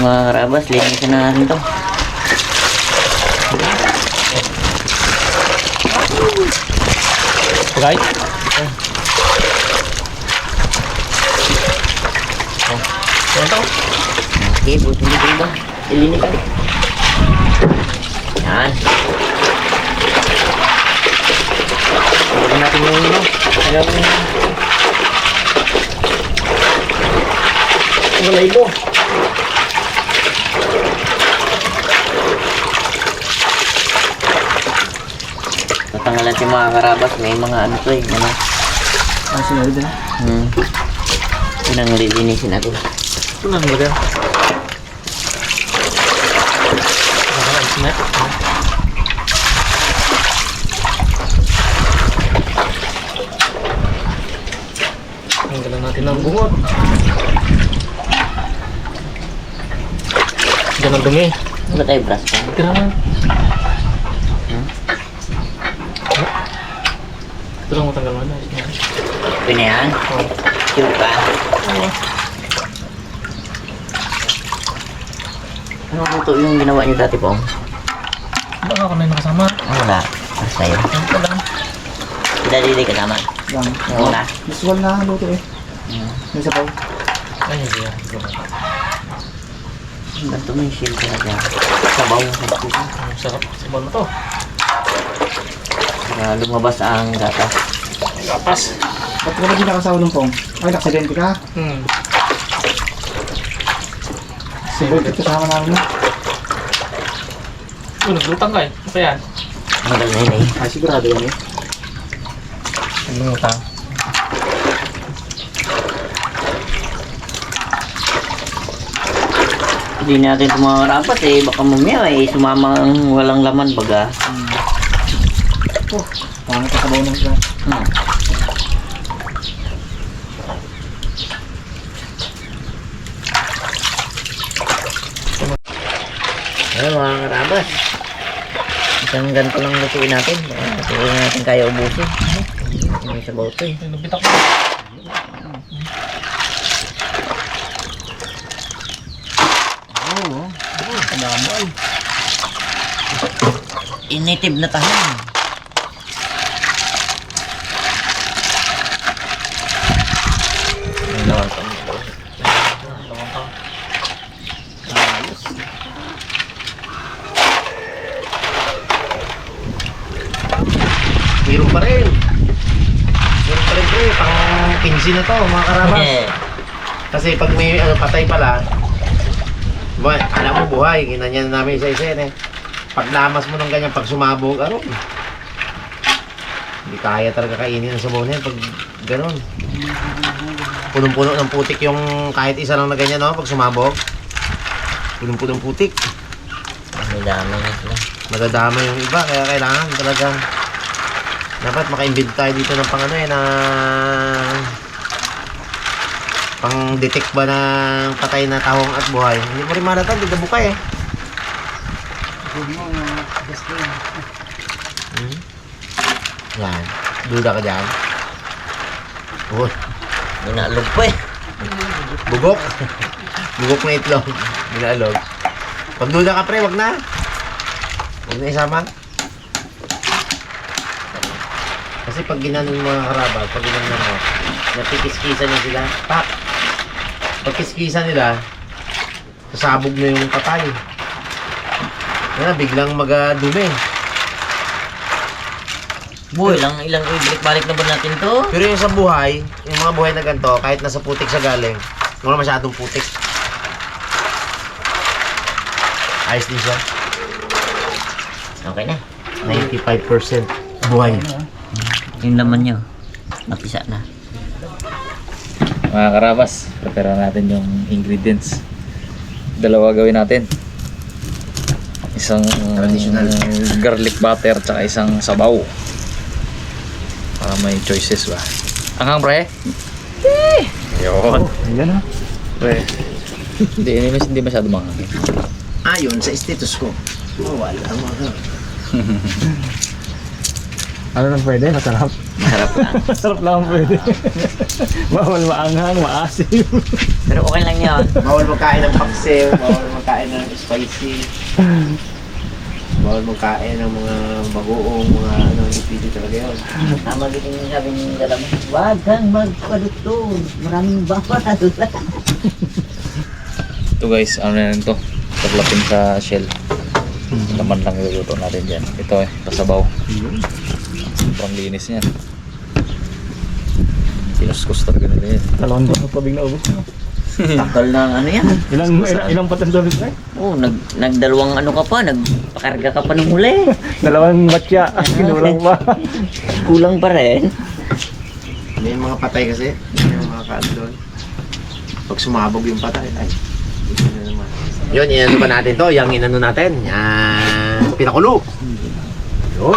mga karabas, linisin na natin to. Okay? Okay, buti dito iba. Ilinis ka. Yan. Huwag natin yung ano. Alam mo. Ang ito. Tatanggalan si mga karabas. May mga ano to eh. Ano? Ah, sinunod na. Hmm. Yun ang lilinisin natin. Ito na ba yan? Na. Tanggalan natin ng bungot. Diyan ang dumi. Ano tayo brush pa? Tira Ito lang matanggal mo na. Ito na yan. Oh. Cute pa. Ano luto yung ginawa niyo dati po? Baka ako na yung nakasama. Ano wala? Para sa'yo. Ka lang? Dali-dali ka tama. Lang. Ano wala? Visual na luto eh. Hmm. May sabaw. Ay, hindi yan. Ganito mo yung shield dyan. Sabaw. Sarap. Sabon na to. Para lumabas ang gatas. Kapas. Ba't ka ba di nakasawa ng pong? Ay, naksidente ka. Hmm. Siguro ito kasama namin na. Oh, naglutang ka eh. Ano yan? Magal na yun eh. Ay, sigurado yan eh. Naglutang. Hindi natin ito mga rapat eh. Baka mamaya eh. Sumamang walang laman baga. Oh, pangit ang sabaw ng isla. Hmm. Ayun mga karabas. Isang ganito lang lutuin natin. Hindi na natin kaya ubusin. May sabaw to eh. Ay, nabitak ko. Oo. Kadamoy. Initib na tahan. Ang lawan pa nito. Ayos. Hero pa rin. Hero pa rin pre, pang 15 na to mga karabas. Kasi pag may ano, patay pala, buhay, alam mo buhay, ginanyan namin sa isa eh. Pag lamas mo ng ganyan, pag sumabog, ano, hindi kaya talaga kainin ng sabaw na yan pag gano'n. Punong-puno ng putik yung kahit isa lang na ganyan, no? Pag sumabog. Punong-puno ng putik. may dami sila. Madadama yung iba, kaya kailangan talagang dapat maka-invent tayo dito ng pang ano eh, na pang detect ba ng patay na tawong at buhay. Hindi mo rin maratan, di bukay eh. Sabi mo. Hmm? Yan. Duda ka dyan. Uy, Inaalog pa eh. bugok. bugok na itlog. Binalog. Pag duda ka pre, wag na. Wag na isama. Kasi pag ginanon mo mga karabal, pag ginanon mo, napikiskisan niya sila, pak! Pag kiskisan nila, sasabog na yung patay. Yan, biglang magadumi. Boy, ilang ilang ibalik-balik na ba natin to? Pero yung sa buhay, yung mga buhay na ganito, kahit nasa putik sa galing, wala masyadong putik. Ayos din siya. Okay na. 95% buhay. Yung laman nyo. Napisa na. Mga karabas, prepare natin yung ingredients. Dalawa gawin natin. Isang Traditional. garlic butter tsaka isang sabaw. Para may choices ba. Anghang pre? Eh! Yun. Ayan ha. Pre. hindi, hindi, mas- hindi masyado manghang. Ayon sa status ko. Oh, wala mga. Ano nang pwede? Masarap. Masarap lang. Masarap lang pwede. Bawal maanghang, maasim. Pero okay lang yun. Bawal magkain ng paksiw, bawal magkain ng spicy. Bawal magkain ng mga bagoong, mga ano, hindi pwede talaga yun. Tama din yung sabi ng dalawa. Huwag kang magpaduktor. Maraming bawal. Ito guys, ano na to? Taglapin sa shell. Laman lang iluluto natin dyan. Ito eh, pasabaw. Sobrang linis niyan. Kinuskus talaga nila yan. Dalawang buwan pa bigla ubos. Takal ng ano yan. Ilang, ilang, ilang patang dolis na Oh, nag, nagdalawang ano ka pa. Nagpakarga ka pa ng huli. Dalawang matya. Kinulang pa. Kulang pa rin. May mga patay kasi, yung mga kaano doon. Pag sumabog yung patay, ay, ito na naman. Yun, inano ba natin to? Yung inano natin? Yan, pinakulo. Yun.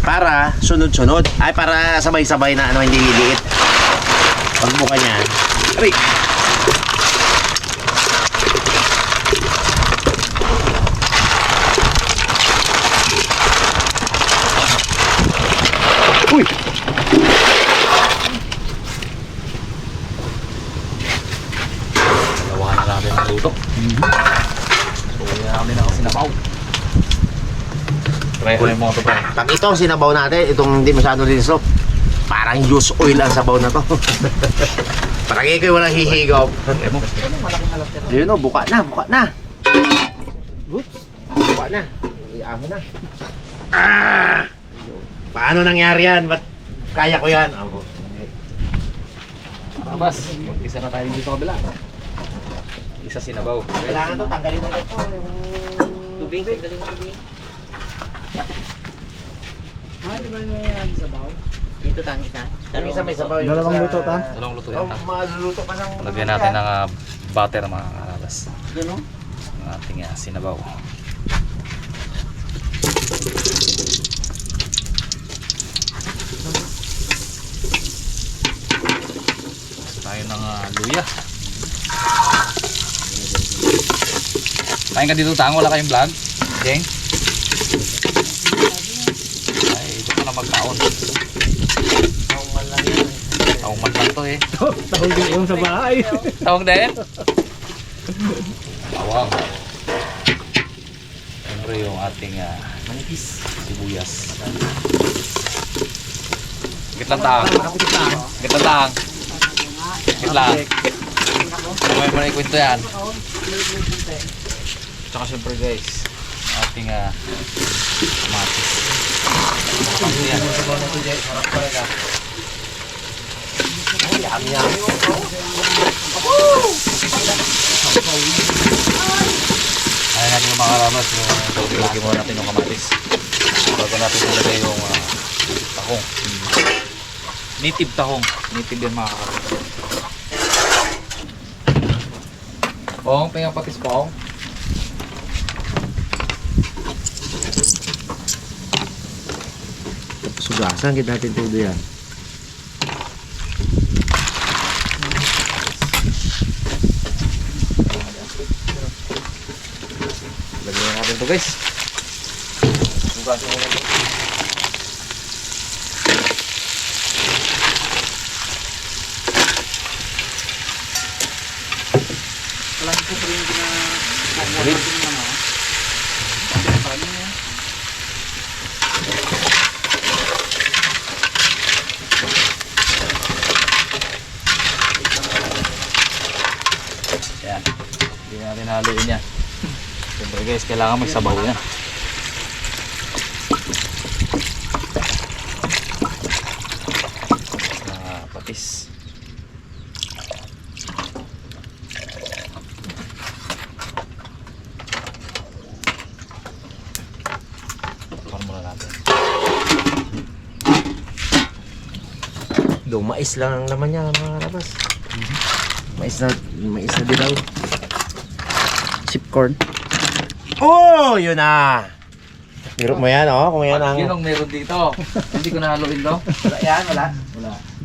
Para sunod-sunod. Ay, para sabay-sabay na ano, hindi liliit. Pagbuka niya. Aray! Uy! Gawa na natin ang luto. So, yan namin ang sinabaw. Yung mga to pre. Pag ito ang sinabaw natin, itong hindi masyado linislo, parang use oil ang sabaw na to. parang ikaw walang hihigop. Ayun o, buka na, buka na. Oops. Buka na. Iamo na. Ah! Paano nangyari yan? Ba't kaya ko yan? Ako. Tapos, mag-isa na tayo dito sa kabila. Isa sinabaw. Kailangan to, tanggalin na ito. Tubig, tanggalin mo tubig. Dito tayo isa. Yung isa may sabaw. Dalawang isa- luto, ta? Dalawang luto Oh, yan ta. maluluto pa ng... Lagyan natin ng ah, butter mga karalas. Ang ating ah, sinabaw. Tayo ng ah, luya. Kain ka dito tang, wala kayong vlog? Jeng? Ay, ito pa na magkaon. Taong man lang to eh. Tawag din yung sa bahay. Tawag din? Bawang. Siyempre yung ating uh, sibuyas. Git lang taang. Git lang taang. Git lang. May mo na ikwento yan. Tsaka siyempre guys, ating uh, kamatis. Kamatis yan. Yum, yum. Ayaw natin yung mga karamas, yung lagyan muna natin yung kamatis. Bago natin ilagay yung ah, tahong. Native tahong. Native yan mga karamas. Pong, pengang patis pong. Sugasan kita natin todo yan. Lagyan guys. Sugasin mo haluin yan. Siyempre guys, kailangan may sabaw yan. Ah, patis. Tukan muna natin. Do, mais lang ang laman niya mga karabas. Mais na, mais na dilaw. Chip corn. Oh, yun na. Hirap mo yan, oh. Kung yan ang... Yun ang meron dito. Hindi ko nahaluin to. Wala yan, wala.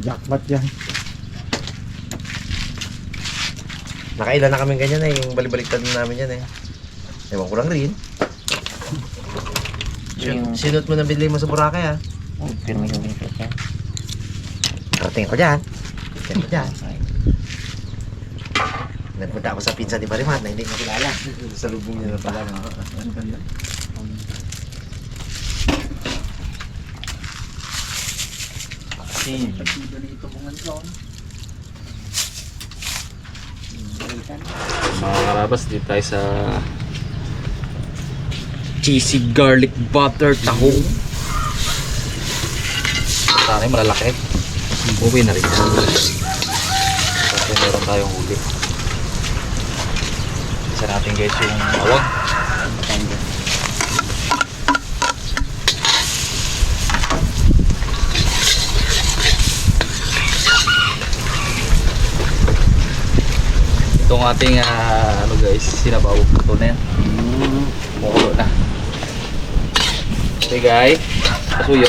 Jackpot yan. Nakailan na kami ganyan eh. Yung balibaliktad na namin yan eh. Ewan ko lang rin. yung... Sinot mo na binili mo sa Boracay ah. Oh, pirmi yung binipit yan. Karating ko dyan. Karating ko dyan. Nagpunta ako sa pinsa ni Barimat na hindi ko kilala. sa lubong niya na pala. Mga karabas, dito tayo sa cheesy garlic butter tahong. Sana malalaki. Uwi na rin. Kasi meron tayong huli. Isa natin guys yung bawang. Itong ating ah, ano guys, sinabaw. Ito na yan. Kumukulo na. Okay guys, kasuyo.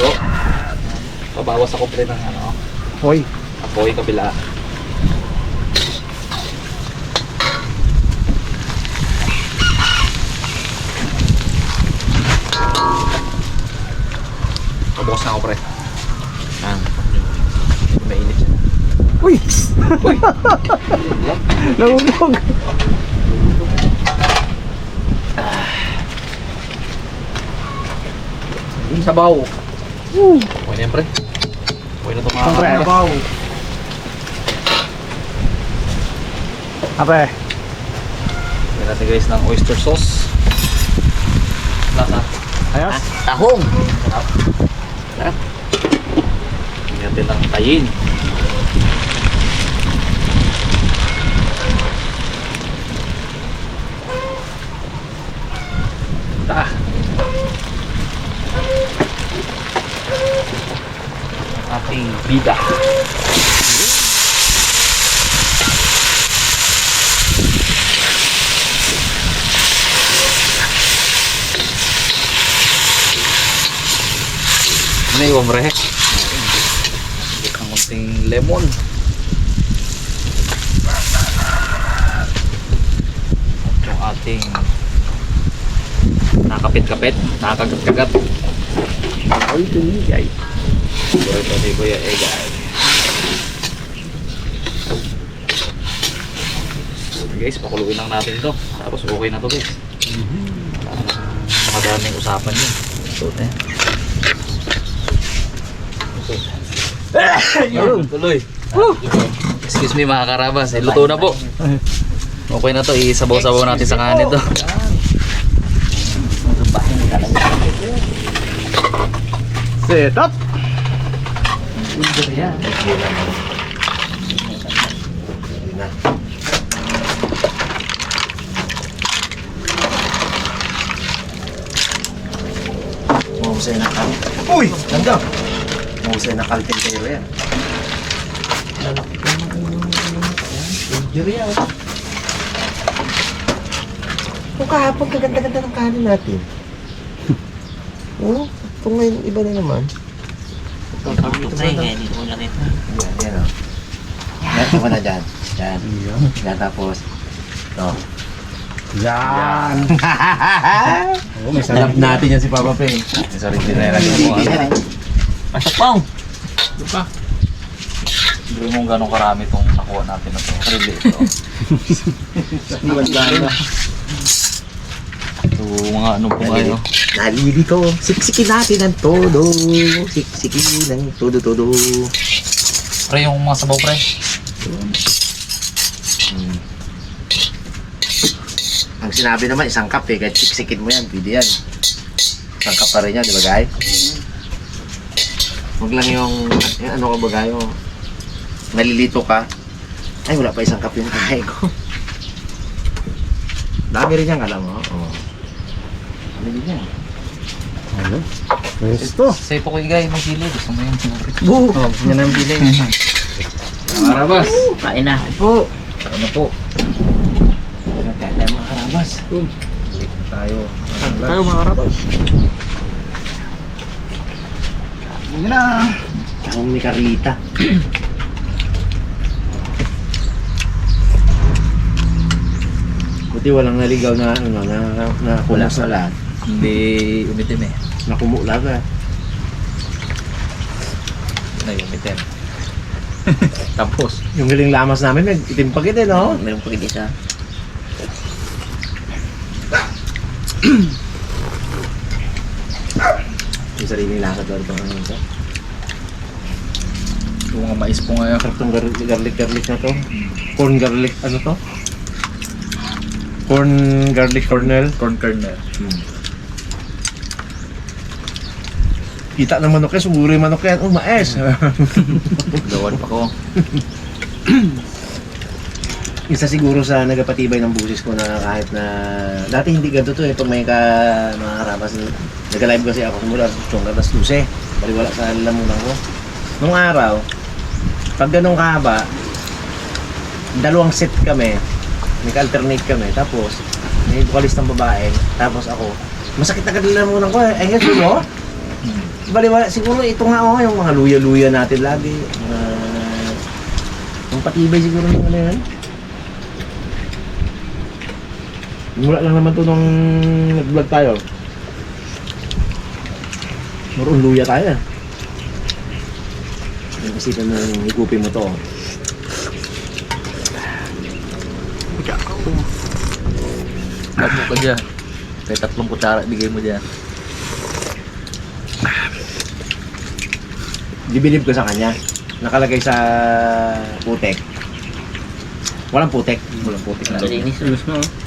Pabawas ako pre ng ano, Hoy. apoy kabila. Na ako pre. Ah, mainit siya. Uy! Uy! Nahulog! Sabaw. Okay na yan, pre. Okay na ito mga Pre. karabas. Ape. Lagyan natin guys ng oyster sauce. Lasa. Ayos? Tahong! Lagyan natin ng tayin. Ta. Ating bida. Ano yung omre? Ang konting lemon. At yung ating nakapit-kapit, nakakagat-kagat. Ay, tumigay. Siguro ito si Kuya Egay. Guys, pakuluin lang natin ito. Tapos okay na to guys. Makadaming usapan yun. Ito na yan. Ayun, tuloy. Excuse me mga karabas, eh, luto na po. Okay na to, isabaw-sabaw natin sa kanin to. Set up! Hindi na. Mahusay na kal. Uy! Ganda! Mahusay na kaltentero yan. Injury yan. Kung kahapon kaganda-ganda ng kanin natin. Oo, kung ngayon iba na naman. Pre, kaya dito ko lang ito. Yan, yan o. Yan, ako na dyan. Yan. Yan, tapos. No. Yan! Oh, may Sarap sarap. natin yan si Papa Pe. Sorry, hindi na lagi mo. Pasok pong! Hindi mo gano'ng karami itong nakuha natin na ito. Karili ito. Ito mga ano po kayo. Nalilito. Siksikin natin ang todo. Siksikin ng todo-todo. Pre, yung mga sabaw pre. Ang sinabi naman, isang cup eh. Kahit siksikin mo yan, pwede yan. Isang cup pa rin yan, di ba, Gay? Huwag lang yung, yung ano ka ba, Gay? yung Nalilito ka. Ay, wala pa isang cup yung kaya ko. Dami rin yan, alam mo. Oh. Dami rin yan. Ano? Pwesto. Sa ito ko igay, may sili. Gusto mo yung sinabi. Boo! Oh, gusto niya na yung pili. Marabas. Kain na. Po! Ano po? Kaya tayo mga karabas. Tayo. Tayo mga karabas. Yun na. Ang ni Carlita. Buti walang naligaw na ano na na, na kulang sa lahat. Hindi umitim eh. Nakumula ka. Hindi umitim. Tapos, Yung galing lamas namin, may itim pa kita, no? Meron pa isa. Yung sariling lasa doon ito. Ano ito? yung mga mais po ngayon. Sarap tong garlic, garlic, garlic na to. Corn garlic, ano to? Corn garlic kernel. Corn kernel. Kita ng manok yan, yung manok yan. Oh, maes. Gawan pa ko. Isa siguro sa nagapatibay ng busis ko na kahit na dati hindi ganito to eh. Pag may ka mga karabas nag-live kasi ako simula sa Chong alas 12 baliwala sa lamunan ko. Nung araw pag ganun kahaba dalawang set kami nag-alternate kami. Tapos may vocalist ng babae. Tapos ako masakit agad yung lamunan ko eh. Ay yes mo? Baliwala siguro ito nga oh yung mga luya-luya natin lagi. Uh, yung patibay siguro ng ano Mula lang naman to nung nag-vlog tayo. Maroon luya tayo. eh. Yung isipan mo higupin mo to. Tapo ka dyan. Kaya tatlong kutsara bigay mo dyan. Dibilib ko sa kanya. Nakalagay sa putek. Walang putek. Walang putik na. Malinis.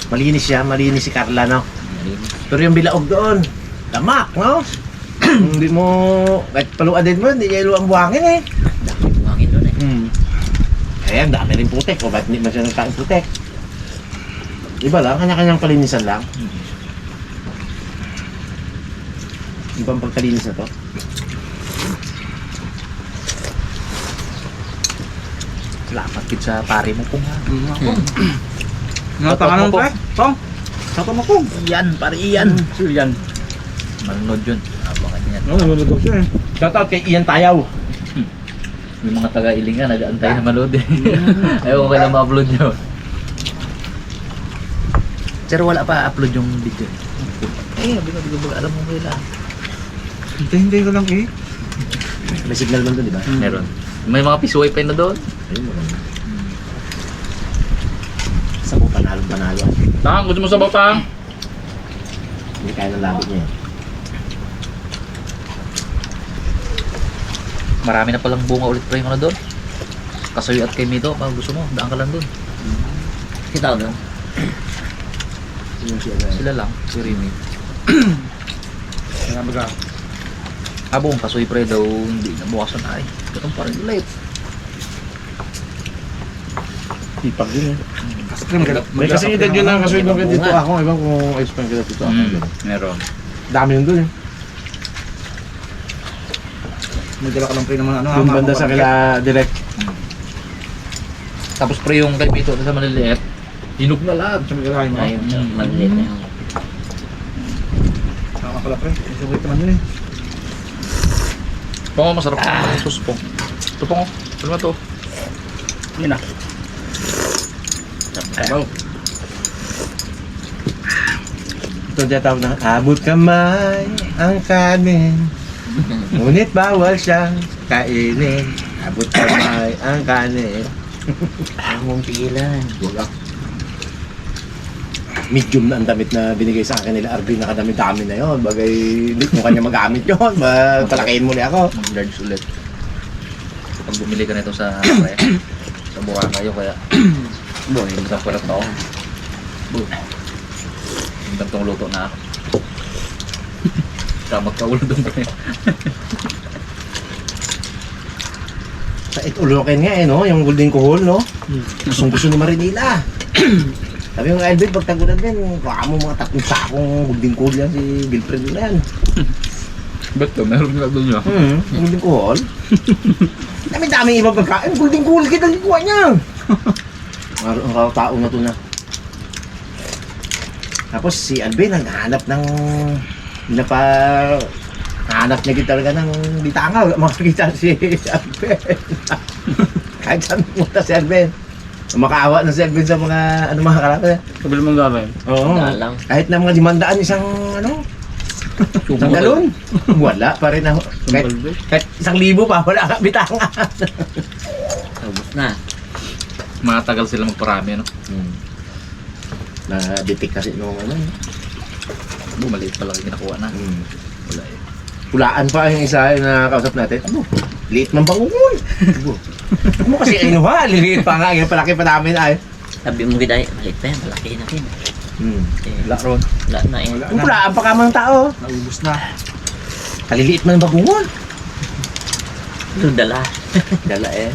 Malinis siya, malinis si Carla, no? Malinis. Pero yung bilaog doon, tamak, no? hindi mo, kahit paluan din mo, hindi niya iluang buhangin eh. Dami buhangin doon eh. Hmm. Kaya ang dami rin putek. O ba't hindi man siya nagkain putek? Iba lang, kanya-kanyang palinisan lang. Ibang pagkalinis na to. Salamat kid sa pare mo kung ha. Nata ka naman, pre. Tong. Sato mo kong. Iyan, pare iyan. Sure yan. Manunod yun. Abangan nanonood ako siya eh. Shoutout kay Ian Tayaw. Yung mga taga-ilingan, nag-aantay na manood eh. Ayaw ko kailan ma-upload nyo. Sir, wala pa upload yung video. Eh, sabi ko, ba alam mo kailan. Hintay-hintay ko lang eh. May signal man doon, di ba? Meron. May mga pisuway pa yun na doon. Ayun mo. Sa ko panalo. Tang, gusto mo sa batang? Hindi kaya ng labit niya. eh. Marami na palang bunga ulit pre mo na doon. Kasoy at kay Mito, pag gusto mo, daan ka lang doon. Kita ko doon. Yung siya na. Sila lang, si Remy. Kaya baga. Abong, kasoy pre daw, hindi na bukasan ay. Ganun pa rin ulit. Ipag din eh. Kasi mag- May kasi edad yun lang kasi doon dito ako. Ewan kung explain ko dito ako. Mm, meron. Dami yun doon eh. May dala ka lang pre naman ano. Doon banda sa kila direct. Tapos pre yung kay Mito sa maliliit, hinog na lahat. Sa mga mo. Ayun, maliit na yun. Tama pala pre. Isulit naman yun eh. Pong masarap ah. sus pong. Ito pong, ano ba to? Yun na. Wow. Ito dyan tawag na, abot kamay ang kanin. Ngunit bawal siyang kainin. Abot kamay ang kanin. Ayaw mong pigilan. Wala. Medium na ang damit na binigay sa akin nila Arvin. Nakadami-dami na yon. Bagay, hindi mo kanya magamit yon. Mo niya ako. Mag-large ulit. Pag bumili ka nito sa sa Boracay kaya Boy. isang kulat na ako. Yung gantong luto na ako. Kamag ka ulo doon pre. Sa itulokin nga eh, no? Yung golden kohol, no? Gustong gusto ni Marinila. Sabi yung Elvin, pag tagulan din, baka mo mga tatlong sakong golden kohol yan si Wilfred na yan. Ba't to? Meron ka doon yun? Hmm, golden kohol. Dami dami ibang pagkain, golden kohol kita gikuha niya. Ang ang tao na to na. Tapos si Alvin naghahanap ng na pa hanap niya din talaga ng bitanga makakita si Alvin kahit saan pumunta si Alvin makaawa na si Alvin sa mga ano mga kalaban Kabili mong gawin. oo lang. kahit na mga limandaan isang ano Ang galon. Wala pa rin ako. Kahit, kahit isang libo pa, wala ka bitangan. Ubus na. Matagal sila magparami, ano? Hmm. Na-detect kasi nung ano. eh. Bumalik pala yung ginakuha na. Hmm. Wala eh. Pulaan pa yung isa yung nakakausap natin. Ano? Liit ng bangungon. Ano? Huwag mo kasi inuha. Liliit pa nga. Yung palaki pa namin ay. Sabi mo giday, balik pa yan, malaki na rin. Hmm. Eh, Wala ron. wala na eh. Yung pulaan pa ka mga tao. Naubos na. Kaliliit man ng bangungon. Ito dala. Dala eh.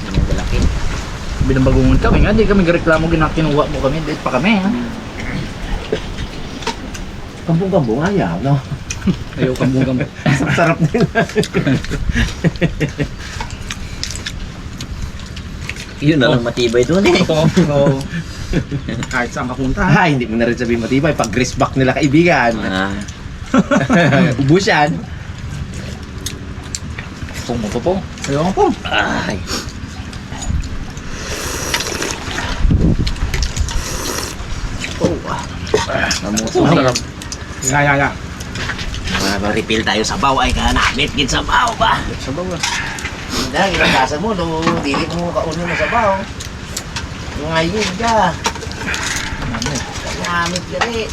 Hindi na dalaki. Binabagungan kami nga, di kami reklamo ginakinuha mo kami, date pa kami ha. Kambong-kambong ayaw, no? Ayaw kang bunggang. Sarap nila. Yun na lang matibay doon eh. Oo. Kahit saan ka punta. Ah, hindi mo na rin sabihin matibay. Pag grease back nila kaibigan. Ah, Ubus yan. Pong mo po. Ayaw ka pong. ay. Ah. Mamuso Oh, na sarap. Nga, nga, nga. Mga refill tayo sa baw ay kanamit gid sa baw ba? Sa bawah. Hindi, ginagasan mo. No, dili mo kaunin mo sa baw. Ngayon ka. Namit ka rin.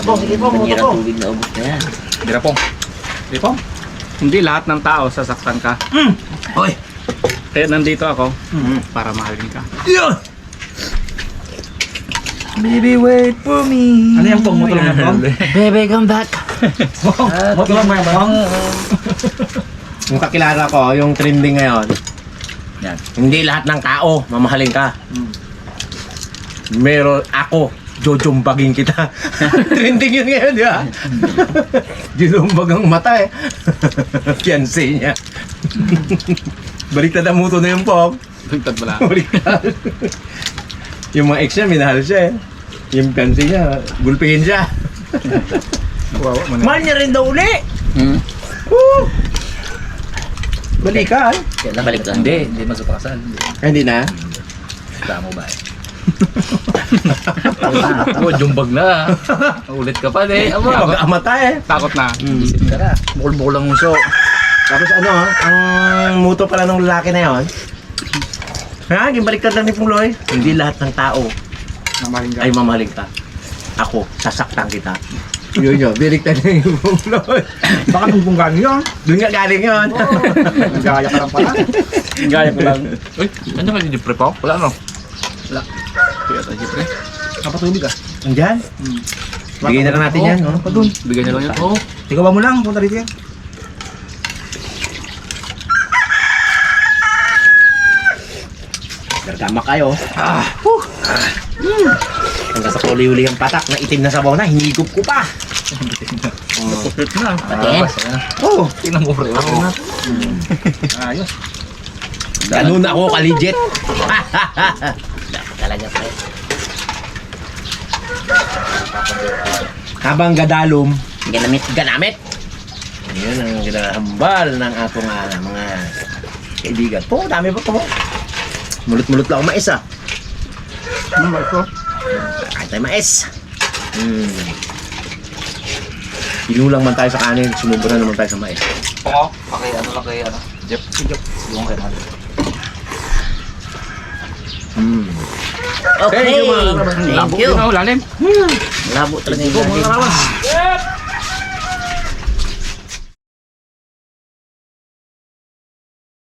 Po, sige po, muto Banyerang po. tubig na ubos na yan. Di na pong. Di pong. Hindi lahat ng tao sasaktan ka. Hoy! Kaya nandito ako para mahalin ka. Baby, wait for me. Ano yan pong? Matulong na? Baby, come back! Matulong mo yan pong? Yung kakilala ko, yung trending ngayon. Yan. Hindi lahat ng tao mamahalin ka. Meron ako, jojombagin kita. trending yun ngayon, di ba? Jinumbag ang mata eh. Fiancé niya. Baliktad ang muto na yung pop. Bigtad wala. Baliktad. yung mga ex niya, minahal siya eh. Yung fiancé niya, gulpihin siya. Wawa mo na. Mahal niya rin daw uli. Hmm? Woo! Balikan. Yan na balik Hindi, hindi masupakasan. Ay, hindi na. Tama ba eh? Oh, jumbag na. Ulit ka pa eh. Aba, Pag amata eh. Takot na. Mm. isip ka na. Bukol-bukol ang uso. Tapos ano, ang muto pala ng lalaki na yon. Ha, gimbaliktad lang ni Puloy. Hindi lahat ng tao Namahalin ka. ay mamahaling ka. Ako, sasaktan kita. Yun yun, baliktad na yung Puloy. Baka tumpong gano'n yun. Doon nga galing yun. Gaya ka lang pala. Gaya ko lang. Uy, ano ka si Jeffrey pa? Wala no? Wala. Kaya tayo Jeffrey. Kapatubig ah. Andyan. Bigay na lang natin yan. Ano No? pa dun? Bigyan niya lang yan. Oo. Ikaw ba mo lang? Punta dito yan. Nagtama kayo. Ah, whew. Hmm. Hanggang sa uli-uli ang patak na itim na sabaw na, hinigop ko pa. Kupit na. Pati. Ah, basta na. Oh, Tingnan mo, pre. Ako na. Ayos. ganun ako ka-legit. Dapat talaga pa eh. Habang gadalom, Ganamit. ganamit. Yun ang ginahambal ng atong ah, mga kaibigan. Po, dami pa po. Mulot-mulot lang mais ah. Ano ba ito? Kahit tayo mais. Hmm. Pinulang man tayo sa kanin, sumubra naman tayo sa mais. Oo. Okay, ano lang kay ano? Jeff. Jeff. Yung kay man. Hmm. Okay! Thank you. Thank you! Labo. Lalim. Labo talaga yung Go, mga galing. karawas.